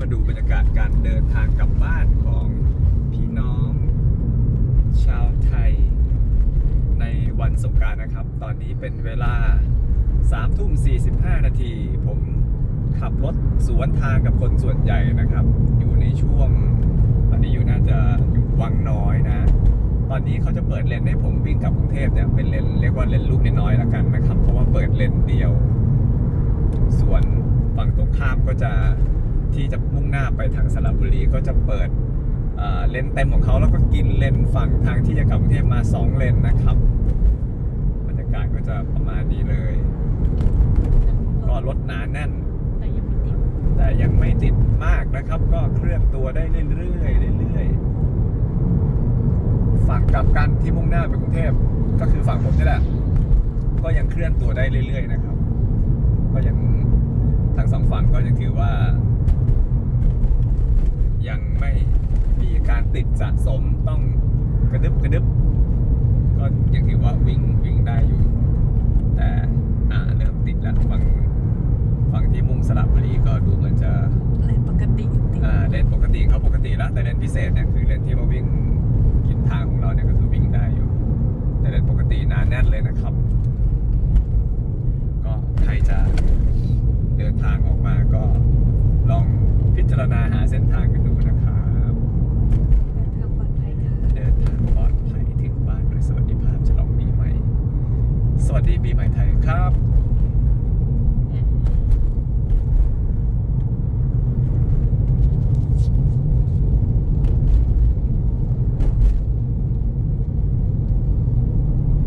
มาดูบรรยากาศการเดินทางกลับบ้านของพี่น้อง ชาวไทย ในวันสงการนะครับ ตอนนี้เป็นเวลา3ทุ่ม45 นาที ผมขับรถสวนทางกับคนส่วนใหญ่นะครับ อยู่ในช่วง ตอนนี้อยู่น่าจะอยู่วังน้อยนะ ตอนนี้เขาจะเปิดเลนให้ผมวิ่งกลับกรุงเทพเนี่ยเป็นเลนเรียกว่าเลนลูกน้อยแล้วกันนะครับ เพราะว่าเปิดเลนเดียว ส่วนฝั่งตรงข้ามก็จะ ที่จะมุ่งหน้าไปทางสระบุรีก็จะเปิดเเลนเต็มของเขาแล้วก็กินเลนฝั่งทางที่จะกลับกรุงเทพมา 2 เลนนะครับบรรยากาศก็จะประมาณนี้เลย ก็รถหนาแน่น แต่ยังไม่ติดมากนะครับ ก็เคลื่อนตัวได้เรื่อยๆเรื่อยๆฝั่งกลับกันที่มุ่งหน้าไปกรุงเทพก็คือฝั่งผมนี่แหละก็ยังเคลื่อนตัวได้เรื่อย ๆ นะครับ ก็ยังทั้งสองฝั่งก็ยังไม่มีการ ติดสะสมต้องกระดึบกระดึบก็ยังถือว่าวิ่งวิ่งได้อยู่ แต่อ่าเริ่มติดแล้วฝั่งฝั่งที่มุ่งสระบุรีก็ดูเหมือนจะเลนปกติติดอ่าเลนปกติเขาปกติแล้ว แต่เลนพิเศษเนี่ยคือเลนที่มาวิ่งกินทางของเราเนี่ยก็คือวิ่งได้อยู่ แต่เลนปกติหนาแน่นเลยนะครับ ก็ใครจะเดินทางออกมาก็ลองพิจารณาหาเส้นทางกันดูนะครับ เดินทางปลอดภัยค่ะ เดินทางปลอดภัยถึงบ้านโดยสวัสดิภาพฉลองปีใหม่ ส วัสดีปีใหม่ไทยครับ